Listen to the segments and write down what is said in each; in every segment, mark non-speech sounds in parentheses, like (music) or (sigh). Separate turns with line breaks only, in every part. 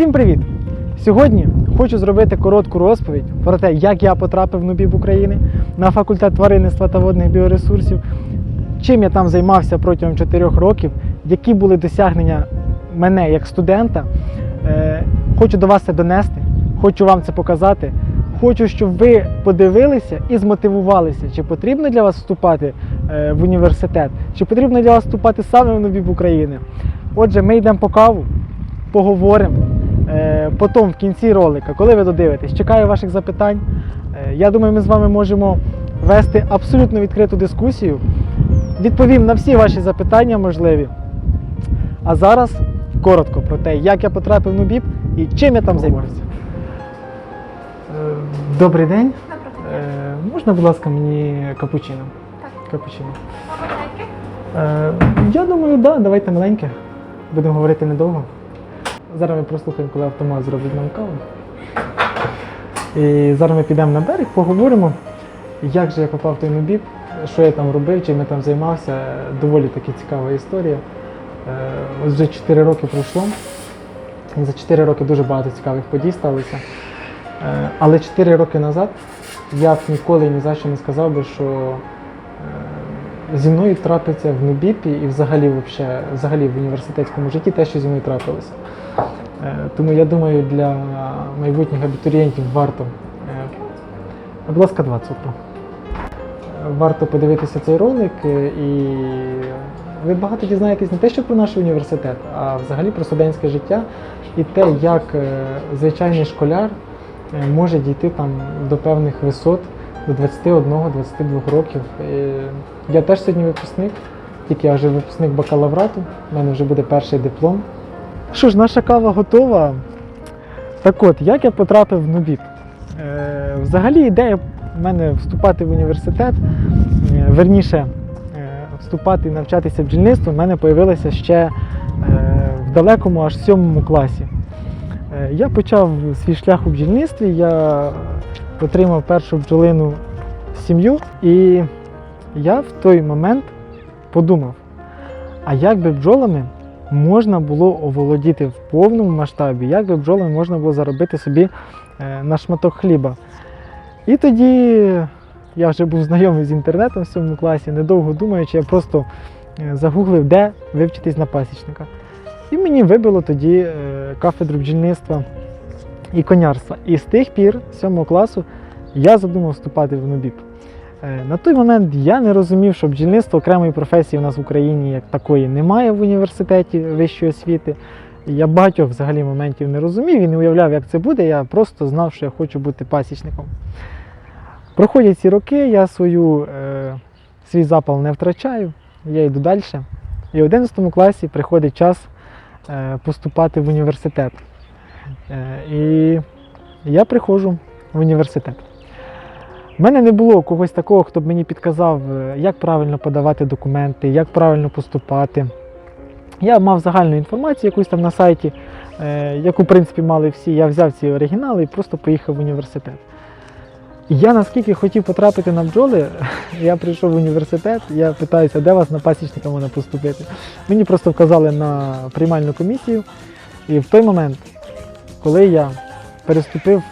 Всім привіт! Сьогодні хочу зробити коротку розповідь про те, як я потрапив в НУБІБ України на факультет тваринництва та водних біоресурсів, чим я там займався протягом 4 років, які були досягнення мене як студента. Е, Хочу до вас це донести, хочу вам це показати. Хочу, щоб ви подивилися і змотивувалися, чи потрібно для вас вступати е, в університет, чи потрібно для вас вступати саме в НУБІБ України. Отже, ми йдемо по каву, поговоримо. Е, Потім в кінці ролика, коли ви додивитесь, чекаю ваших запитань. Е, Я думаю, ми з вами можемо вести абсолютно відкриту дискусію. Відповім на всі ваші запитання можливі. А зараз коротко про те, як я потрапив в НУБІП і чим я там займався. Е, Добрий день.
Дня.
Е, Можна, будь ласка, мені капучино?
Так.
Капучино.
Мабуть,
Е, Я думаю, так, да, давайте маленьке. Будемо говорити недовго. Зараз ми прослухаємо, коли автомат зробить нам каву. І зараз ми підемо на берег, поговоримо, як же я попав в той нубіб, що я там робив, чим я там займався. Доволі таки цікава історія. Е, Ось вже 4 роки пройшло. За 4 роки дуже багато цікавих подій сталося. Е, Але 4 роки назад я б ніколи ні за що не сказав би, що е, зі мною трапиться в Нубіпі і взагалі, вообще, взагалі в університетському житті те, що зі мною трапилося. Е, Тому я думаю, для майбутніх абітурієнтів варто, е, будь ласка, два цукру. Е, Варто подивитися цей ролик і ви багато дізнаєтесь не те, що про наш університет, а взагалі про студентське життя і те, як звичайний школяр може дійти там до певних висот до 21-22 років. Я теж сьогодні випускник, тільки я вже випускник бакалаврату, в мене вже буде перший диплом. Що ж, наша кава готова. Так от, як я потрапив в НУБІП? Е, взагалі ідея в мене вступати в університет, е, верніше, е, вступати і навчатися бджільництву в мене з'явилося ще в далекому аж сьомому класі. Я почав свій шлях у бджільництві, я отримав першу бджолину сім'ю, і я в той момент подумав, а як би бджолами можна було оволодіти в повному масштабі, як би бджолами можна було заробити собі е, на шматок хліба. І тоді я вже був знайомий з інтернетом в цьому класі, недовго думаючи, я просто е, загуглив, де вивчитись на пасічника. І мені вибило тоді е, кафедру бджільництва і конярства. І з тих пір, з 7 класу, я задумав вступати в НУБІП. Е, На той момент я не розумів, що бджільництво окремої професії у нас в Україні як такої немає в університеті вищої освіти. Я багатьох взагалі моментів не розумів і не уявляв, як це буде. Я просто знав, що я хочу бути пасічником. Проходять ці роки, я свою, е, свій запал не втрачаю, я йду далі. І в 11 класі приходить час е, поступати в університет. Е, і я приходжу в університет. У мене не було когось такого, хто б мені підказав, е, як правильно подавати документи, як правильно поступати. Я мав загальну інформацію якусь там на сайті, е, яку, в принципі, мали всі. Я взяв ці оригінали і просто поїхав в університет. Я наскільки хотів потрапити на бджоли, (laughs) я прийшов в університет, я питаюся, де вас на пасічника можна поступити. Мені просто вказали на приймальну комісію. І в той момент, коли я переступив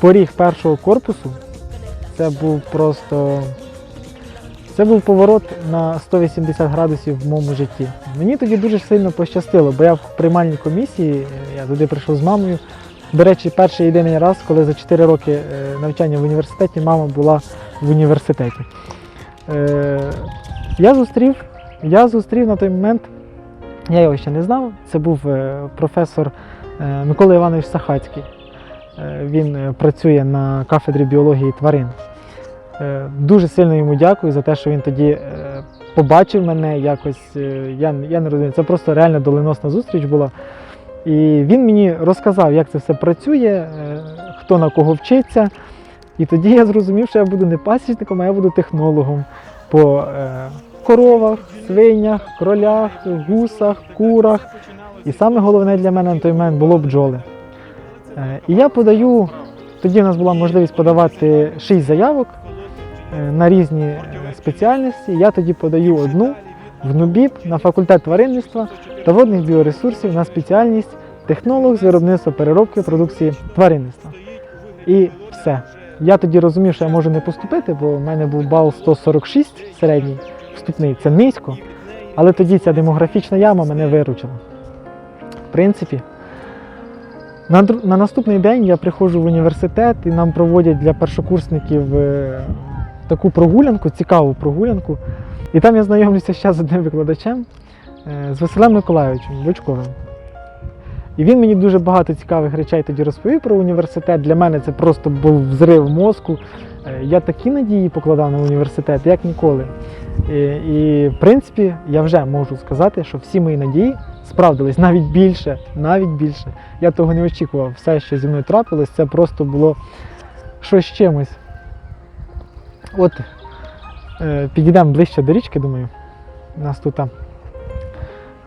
поріг першого корпусу, це був просто. Це був поворот на 180 градусів в моєму житті. Мені тоді дуже сильно пощастило, бо я в приймальній комісії, я туди прийшов з мамою. До речі, перший єдиний раз, коли за 4 роки е, навчання в університеті мама була в університеті. Е, Я зустрів, я зустрів на той момент, я його ще не знав, це був е, професор Микола Іванович Сахацький. Е, Він е, працює на кафедрі біології тварин. Е, Дуже сильно йому дякую за те, що він тоді побачив мене якось. Я, я не розумію, це просто реально доленосна зустріч була. І він мені розказав, як це все працює, хто на кого вчиться. І тоді я зрозумів, що я буду не пасічником, а я буду технологом по коровах, свинях, кролях, гусах, курах. І саме головне для мене на той момент було бджоли. Е, І я подаю, тоді в нас була можливість подавати 6 заявок е, на різні спеціальності. Я тоді подаю одну в НУБІП на факультет тваринництва та водних біоресурсів на спеціальність технолог з виробництва переробки продукції тваринництва. І все. Я тоді розумів, що я можу не поступити, бо в мене був бал 146 середній вступний, це низько. Але тоді ця демографічна яма мене виручила. В принципі, на, на наступний день я приходжу в університет і нам проводять для першокурсників е, таку прогулянку, цікаву прогулянку. І там я знайомлюся ще з одним викладачем, е, з Василем Миколайовичем Бочковим. І він мені дуже багато цікавих речей тоді розповів про університет. Для мене це просто був взрив мозку. Е, Я такі надії покладав на університет, як ніколи. І, і в принципі, я вже можу сказати, що всі мої надії справдились навіть більше, навіть більше. Я того не очікував. Все, що зі мною трапилось, це просто було щось чимось. От е, підійдемо ближче до річки, думаю. У нас тут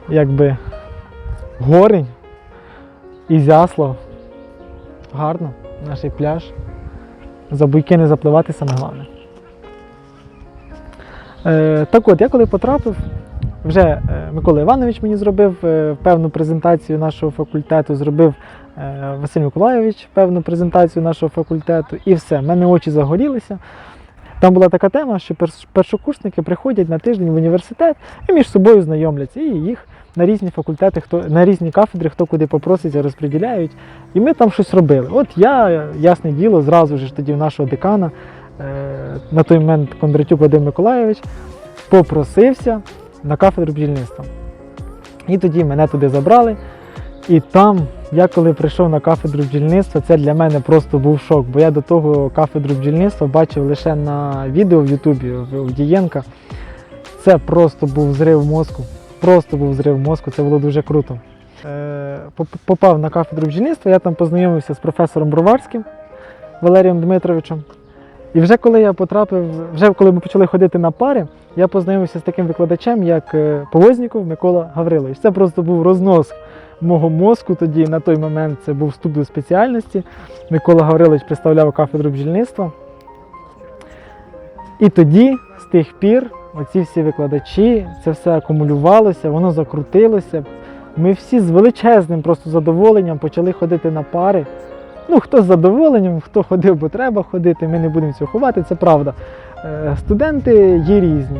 якби горень, Ізяслав. Гарно, наш пляж. За буйки не запливати саме головне. Е, так от, я коли потрапив, вже е, Микола Іванович мені зробив е, певну презентацію нашого факультету, зробив е, Василь Миколайович певну презентацію нашого факультету, і все, в мене очі загорілися. Там була така тема, що перш- першокурсники приходять на тиждень в університет і між собою знайомляться, і їх на різні факультети, хто на різні кафедри, хто куди попроситься, розподіляють. І ми там щось робили. От я, ясне діло, зразу ж тоді в нашого декана, е, на той момент Кондратюк Вадим Миколайович, попросився на кафедру бджільництва. І тоді мене туди забрали. І там, я коли прийшов на кафедру бджільництва, це для мене просто був шок, бо я до того кафедру бджільництва бачив лише на відео в Ютубі в Дієнка. Це просто був зрив мозку. Просто був зрив мозку, це було дуже круто. Е, Попав на кафедру бджільництва, я там познайомився з професором Броварським Валерієм Дмитровичем. І вже коли я потрапив, вже коли ми почали ходити на пари, я познайомився з таким викладачем, як е, Повозніков Микола Гаврилович. Це просто був рознос мого мозку тоді. На той момент це був вступ до спеціальності. Микола Гаврилович представляв кафедру бджільництва. І тоді, з тих пір, оці всі викладачі, це все акумулювалося, воно закрутилося. Ми всі з величезним просто задоволенням почали ходити на пари. Ну, хто з задоволенням, хто ходив, бо треба ходити, ми не будемо цього ховати, це правда. Е, Студенти є різні.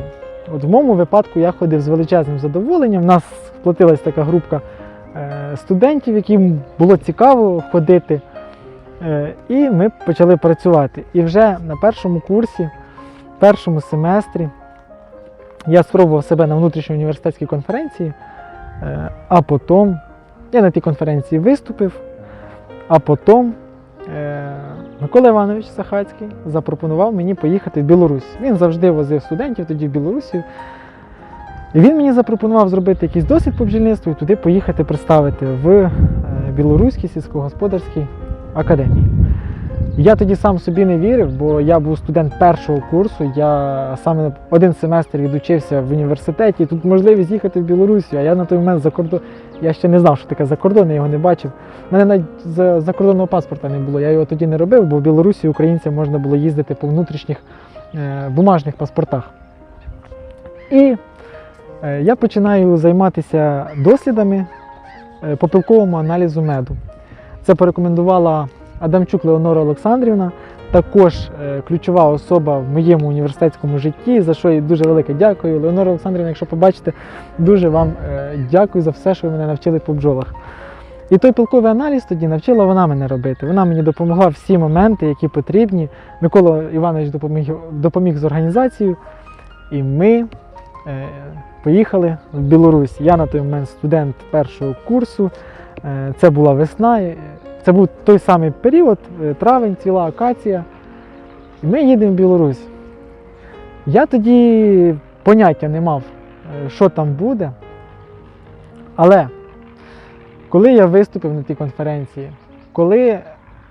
От в моєму випадку я ходив з величезним задоволенням. У нас сплотилась така групка е, студентів, яким було цікаво ходити. Е, І ми почали працювати. І вже на першому курсі, першому семестрі, я спробував себе на внутрішньої університетській конференції, е, а потім я на тій конференції виступив, а потім е, Микола Іванович Сахацький запропонував мені поїхати в Білорусь. Він завжди возив студентів тоді в Білорусі. І він мені запропонував зробити якийсь досвід по бджільництву і туди поїхати представити в е, Білоруській сільськогосподарській академії. Я тоді сам собі не вірив, бо я був студент першого курсу. Я саме один семестр відучився в університеті. Тут можливість їхати в Білорусі, а я на той момент за кордон. Я ще не знав, що таке за кордон, я його не бачив. У мене навіть за- закордонного паспорта не було. Я його тоді не робив, бо в Білорусі українцям можна було їздити по внутрішніх е, бумажних паспортах. І е, я починаю займатися дослідами е, по пилковому аналізу меду. Це порекомендувала Адамчук Леонора Олександрівна, також е, ключова особа в моєму університетському житті, за що їй дуже велике дякую. Леонора Олександрівна, якщо побачите, дуже вам е, дякую за все, що ви мене навчили по бджолах. І той пилковий аналіз тоді навчила вона мене робити. Вона мені допомогла всі моменти, які потрібні. Микола Іванович допоміг, допоміг з організацією. І ми е, поїхали в Білорусь. Я на той момент студент першого курсу. Е, це була весна. Це був той самий період, е, травень, ціла акація. І ми їдемо в Білорусь. Я тоді поняття не мав, е, що там буде. Але коли я виступив на тій конференції, коли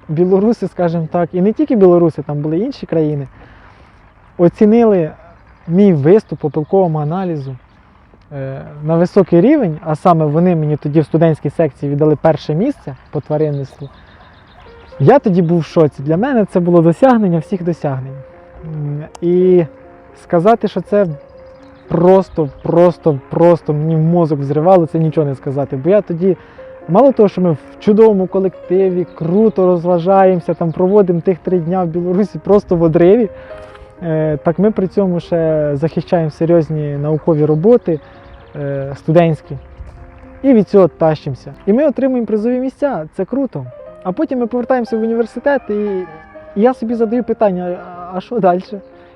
білоруси, скажімо так, і не тільки білоруси, там були інші країни, оцінили мій виступ по пилковому аналізу на високий рівень, а саме вони мені тоді в студентській секції віддали перше місце по тваринництву. Я тоді був в шоці. Для мене це було досягнення всіх досягнень. І сказати, що це просто, просто, просто мені мозок взривало, це нічого не сказати. Бо я тоді Мало того, що ми в чудовому колективі, круто розважаємося, там проводимо тих три дня в Білорусі просто в одриві. е, Так ми при цьому ще захищаємо серйозні наукові роботи е, студентські. І від цього тащимося. І ми отримуємо призові місця, це круто. А потім ми повертаємося в університет, і, я собі задаю питання: а- що далі?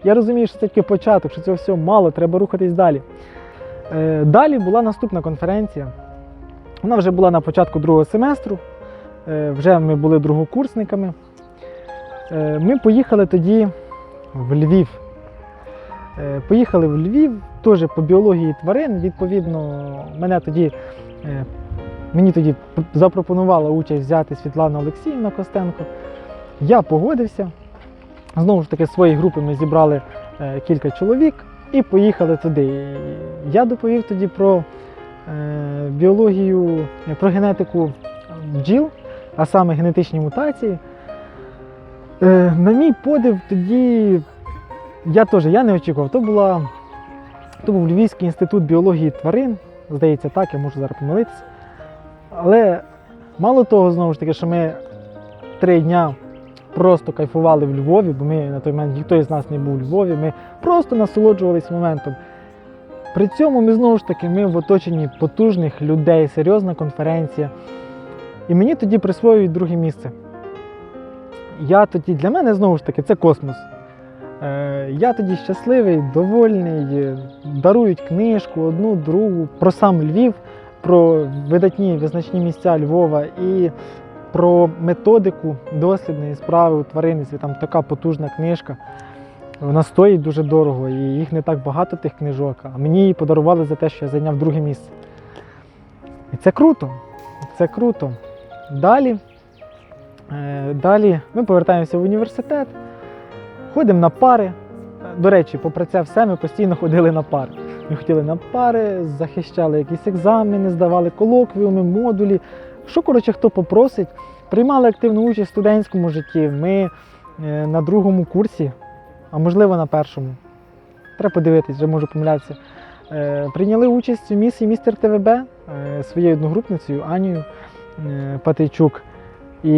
Я розумію, що це тільки початок, що цього всього мало, треба рухатись далі. Е, Далі була наступна конференція. Вона вже була на початку другого семестру. Е, Вже ми були другокурсниками. Е, Ми поїхали тоді в Львів. Е, Поїхали в Львів теж по біології тварин. Відповідно, мене тоді, е, мені тоді запропонувала участь взяти Світлана Олексіївна Костенко. Я погодився. Знову ж таки, з своєї групи ми зібрали е, кілька чоловік і поїхали туди. Я доповів тоді про е, біологію, про генетику бджіл, а саме генетичні мутації. На мій подив, тоді я теж я не очікував. То, була, то був Львівський інститут біології тварин. Здається, так, я можу зараз помилитися. Але мало того, знову ж таки, що ми три дня просто кайфували в Львові, бо ми на той момент ніхто із нас не був у Львові, ми просто насолоджувались моментом. При цьому ми знову ж таки ми в оточенні потужних людей, серйозна конференція. І мені тоді присвоюють друге місце. Я тоді, для мене знову ж таки, це космос. Е, я тоді щасливий, довольний, е, дарують книжку, одну, другу про сам Львів, про видатні визначні місця Львова і про методику дослідної справи у тваринництві. Там така потужна книжка. Вона стоїть дуже дорого, і їх не так багато тих книжок. А мені її подарували за те, що я зайняв друге місце. І це круто. Це круто. Далі, е, далі ми повертаємося в університет, ходимо на пари. До речі, попри це все, ми постійно ходили на пари. Ми хотіли на пари, захищали якісь екзамени, здавали колоквіуми, модулі. Що, коротше, хто попросить, приймали активну участь в студентському житті. Ми е, на другому курсі, а можливо на першому. Треба подивитись, вже можу помилятися. Е, Прийняли участь у місії містер ТВБ е, своєю одногрупницею Анією Патейчук. І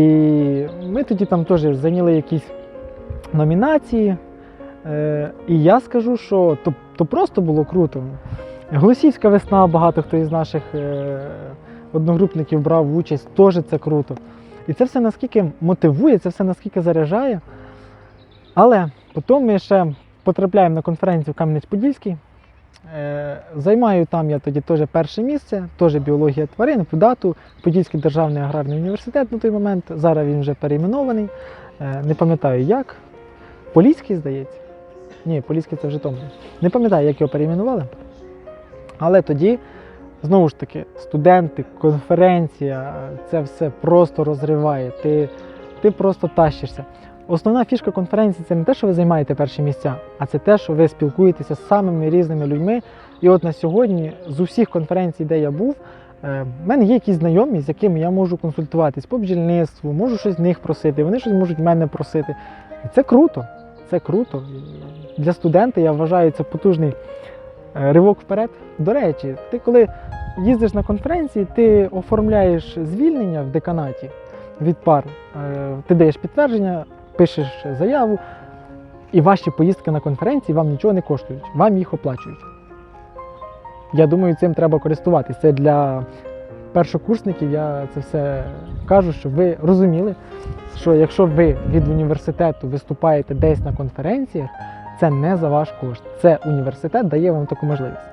ми тоді там теж зайняли якісь номінації. Е, І я скажу, що то, то просто було круто. Голосівська весна, багато хто із наших е, одногрупників брав участь, теж це круто. І це все наскільки мотивує, це все наскільки заряджає. Але потім ми ще потрапляємо на конференцію в Кам'янець-Подільський. Е, Займаю там я тоді теж перше місце, теж біологія тварин, по дату, Подільський державний аграрний університет на той момент. Зараз він вже перейменований. Не пам'ятаю як. Поліський, здається. Ні, Поліський це в Житомирі. Не пам'ятаю, як його перейменували. Але тоді, знову ж таки, студенти, конференція, це все просто розриває. Ти, ти просто тащишся. Основна фішка конференції це не те, що ви займаєте перші місця, а це те, що ви спілкуєтеся з самими різними людьми. І от на сьогодні з усіх конференцій, де я був, е, в мене є якісь знайомі, з якими я можу консультуватись по бджільництву, можу щось з них просити, вони щось можуть в мене просити. І це круто. Це круто. Для студента я вважаю це потужний е, ривок вперед. До речі, ти коли їздиш на конференції, ти оформляєш звільнення в деканаті від пар, Е, ти даєш підтвердження, пишеш заяву, і ваші поїздки на конференції вам нічого не коштують, вам їх оплачують. Я думаю, цим треба користуватись. Це для першокурсників я це все кажу, щоб ви розуміли, що якщо ви від університету виступаєте десь на конференціях, це не за ваш кошт. Це університет дає вам таку можливість.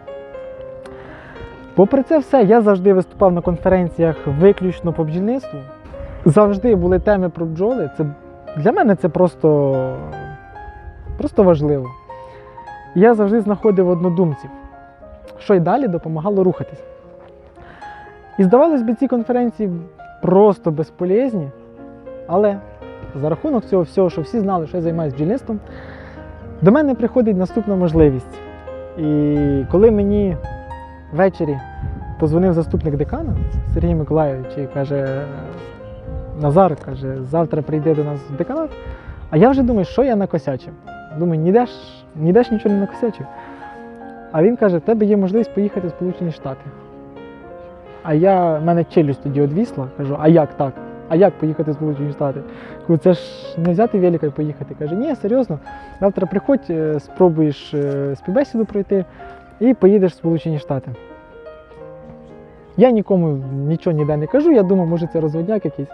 Попри це все, я завжди виступав на конференціях виключно по бджільництву. Завжди були теми про бджоли. Це, для мене це просто, просто важливо. Я завжди знаходив однодумців, що й далі допомагало рухатись. І здавалось би, ці конференції просто безполезні, але за рахунок цього всього, що всі знали, що я займаюся бджільництвом, до мене приходить наступна можливість. І коли мені ввечері позвонив заступник декана Сергій Миколайович і каже: Назар, каже, завтра прийде до нас в деканат. А я вже думаю, що я накосячив. Думаю, ніде ж, ніде ж нічого не накосячив. А він каже: в тебе є можливість поїхати в Сполучені Штати. А я, в мене челюсть тоді одвісла, кажу, а як так? А як поїхати в Сполучені Штати? Кажу, це ж не взяти велика і поїхати. Каже, ні, серйозно, завтра приходь, е, спробуєш е, співбесіду пройти і поїдеш в Сполучені Штати. Я нікому нічого ніде не кажу, я думав, може це розводняк якийсь.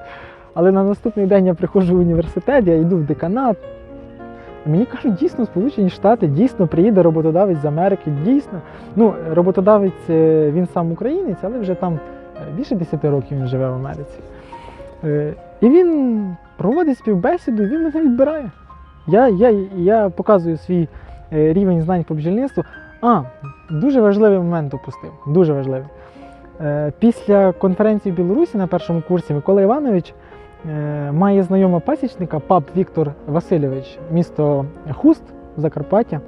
Але на наступний день я приходжу в університет, я йду в деканат. Мені кажуть, дійсно, Сполучені Штати, дійсно приїде роботодавець з Америки, дійсно. Ну, роботодавець, е, він сам українець, але вже там е, більше 10 років він живе в Америці. Е, І він проводить співбесіду, він мене відбирає. Я, я, я показую свій рівень знань по бджільництву. А, дуже важливий момент опустив. Дуже важливий. Після конференції в Білорусі на першому курсі Микола Іванович має знайомого пасічника пап Віктор Васильович, місто Хуст, Закарпаття.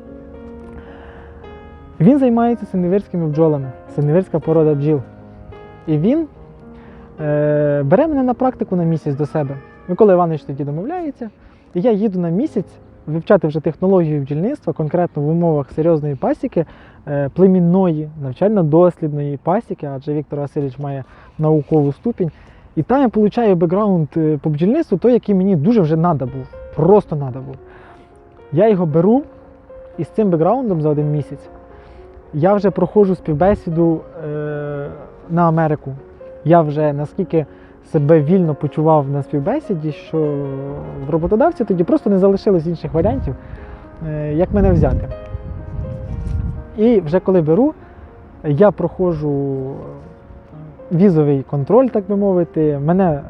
Він займається синевирськими бджолами, синевирська порода бджіл. І він е, бере мене на практику на місяць до себе. Микола Іванович тоді домовляється, і я їду на місяць вивчати вже технологію бджільництва, конкретно в умовах серйозної пасіки, е, племінної, навчально-дослідної пасіки, адже Віктор Васильович має наукову ступінь. І там я получаю бекграунд е, по бджільництву, той, який мені дуже вже надо був. Просто надо був. Я його беру і з цим бекграундом за один місяць я вже проходжу співбесіду е, на Америку. Я вже наскільки себе вільно почував на співбесіді, що в роботодавці тоді просто не залишилось інших варіантів, е, як мене взяти. І вже коли беру, я проходжу візовий контроль, так би мовити. Мене,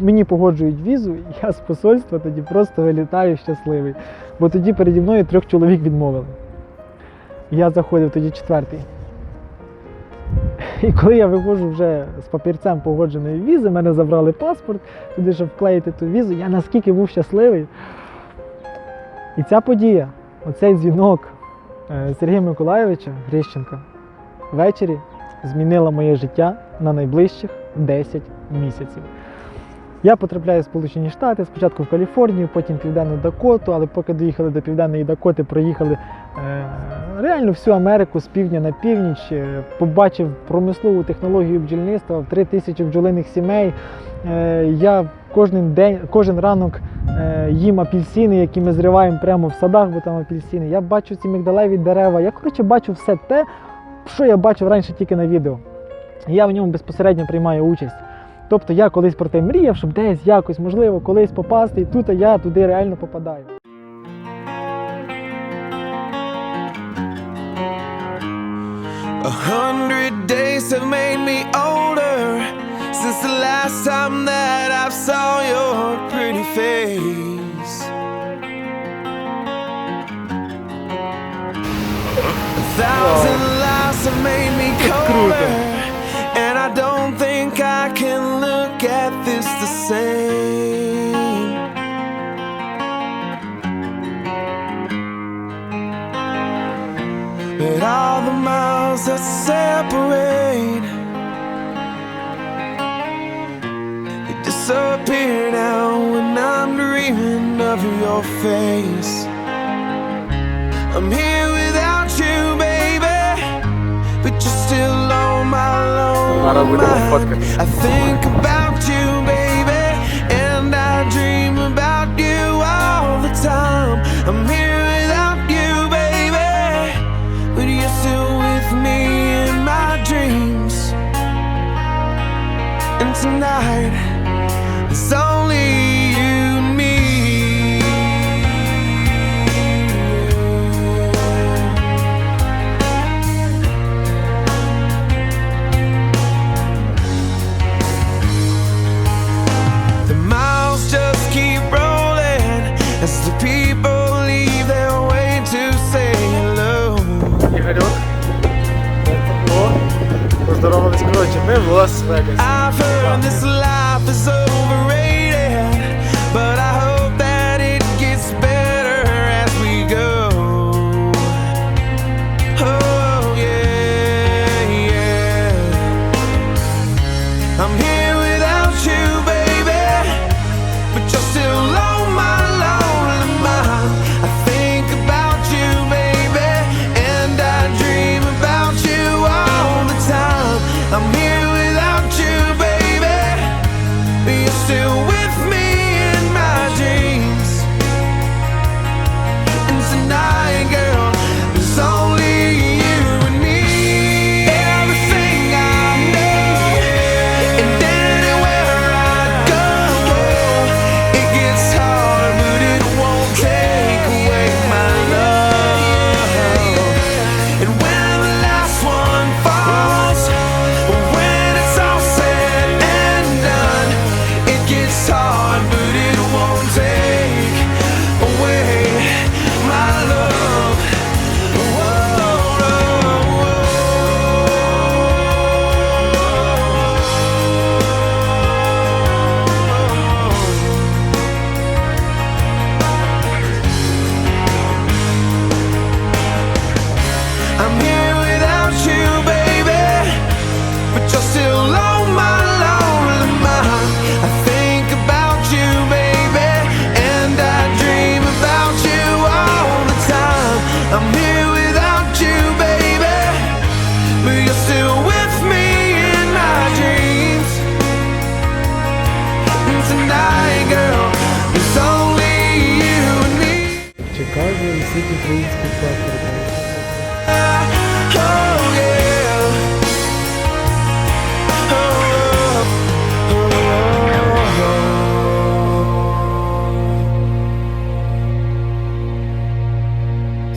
мені погоджують візу, я з посольства тоді просто вилітаю щасливий. Бо тоді переді мною трьох чоловік відмовили. Я заходив тоді четвертий. І коли я виходжу вже з папірцем погодженої візи, мене забрали паспорт, туди, щоб вклеїти ту візу, я наскільки був щасливий. І ця подія, оцей дзвінок е, Сергія Миколайовича Грищенка ввечері змінила моє життя на найближчих 10 місяців. Я потрапляю в Сполучені Штати, спочатку в Каліфорнію, потім Південну Дакоту, але поки доїхали до Південної Дакоти, проїхали е, реально всю Америку з півдня на північ, е, побачив промислову технологію бджільництва в 3 тисячі бджолиних сімей. Е, я кожен день, кожен ранок е, їм апельсини, які ми зриваємо прямо в садах, бо там апельсини. Я бачу ці мігдалеві дерева. Я коротше бачу все те, що я бачив раніше тільки на відео. Я в ньому безпосередньо приймаю участь. Тобто я колись про те мріяв, щоб десь якось, можливо, колись попасти, і тут я туди реально попадаю.
A hundred days have made me older since the last time that I saw your pretty face. Me and I don't think I can look at this the same. But all the miles that separate They disappear now when I'm dreaming of your face I'm here you're still on my lonely mind. I think about you, baby, and I dream about you all the time. I'm here without you, baby, but you're still with me in my dreams. And tonight. I've heard this life is overrated.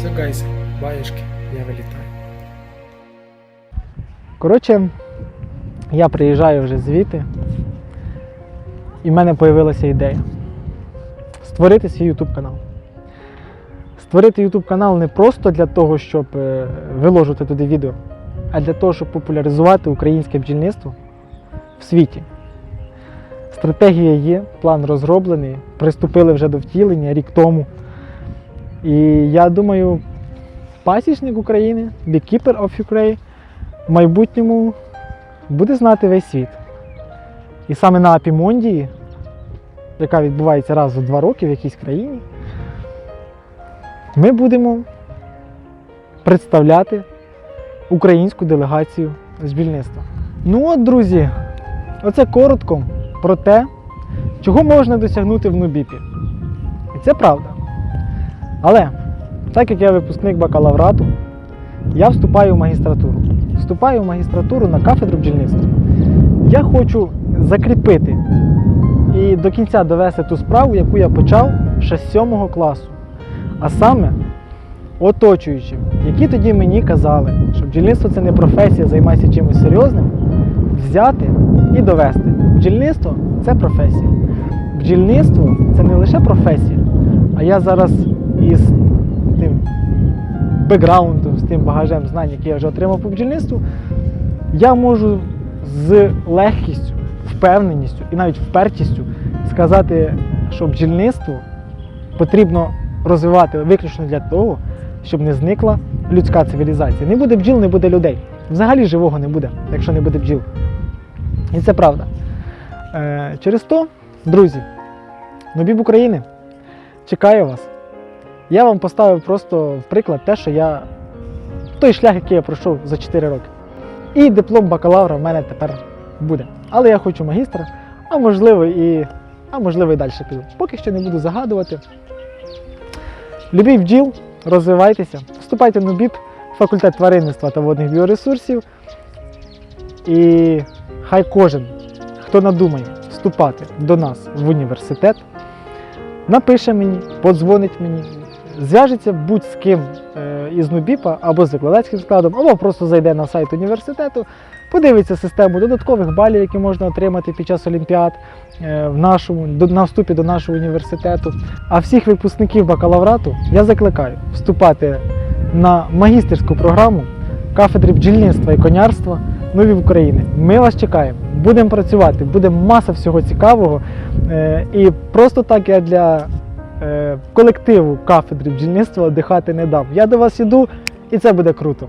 Закайся, баєшки, я вилітаю.
Коротше, я приїжджаю вже звідти, і в мене з'явилася ідея створити свій YouTube канал. Створити YouTube канал не просто для того, щоб е, виложити туди відео, а для того, щоб популяризувати українське бджільництво в світі. Стратегія є, план розроблений, приступили вже до втілення рік тому. І я думаю, пасічник України, Beekeeper of Ukraine в майбутньому буде знати весь світ. І саме на Апімондії, яка відбувається раз у два роки в якійсь країні, ми будемо представляти українську делегацію з більництва. Ну от, друзі, оце коротко про те, чого можна досягнути в Нубіпі. І це правда. Але, так як я випускник бакалаврату, я вступаю в магістратуру. Вступаю в магістратуру на кафедру бджільництва. Я хочу закріпити і до кінця довести ту справу, яку я почав ще з 7 класу. А саме оточуючим, які тоді мені казали, що бджільництво це не професія, займайся чимось серйозним, взяти і довести. Бджільництво це професія. Бджільництво це не лише професія, а я зараз із тим бекграундом, з тим багажем знань, який я вже отримав по бджільництву, я можу з легкістю, впевненістю і навіть впертістю сказати, що бджільництво потрібно розвивати виключно для того, щоб не зникла людська цивілізація. Не буде бджіл, не буде людей. Взагалі живого не буде, якщо не буде бджіл. І це правда. Е, через то, друзі, Нобіб України чекаю вас. Я вам поставив просто в приклад те, що я той шлях, який я пройшов за 4 роки. І диплом бакалавра в мене тепер буде. Але я хочу магістра, а можливо і, а можливо і далі піду. Поки що не буду загадувати. Любіть бджіл, розвивайтеся, вступайте на БІП, факультет тваринництва та водних біоресурсів. І хай кожен, хто надумає вступати до нас в університет, напише мені, подзвонить мені, зв'яжеться будь з ким е, із Нубіпа або з викладацьким складом, або просто зайде на сайт університету, подивиться систему додаткових балів, які можна отримати під час олімпіад е, в нашому, на вступі до нашого університету. А всіх випускників бакалаврату я закликаю вступати на магістерську програму кафедри бджільництва і конярства Нові України. Ми вас чекаємо, будемо працювати, буде маса всього цікавого. Е, І просто так я для колективу кафедри бджільництва дихати не дам. Я до вас іду, і це буде круто.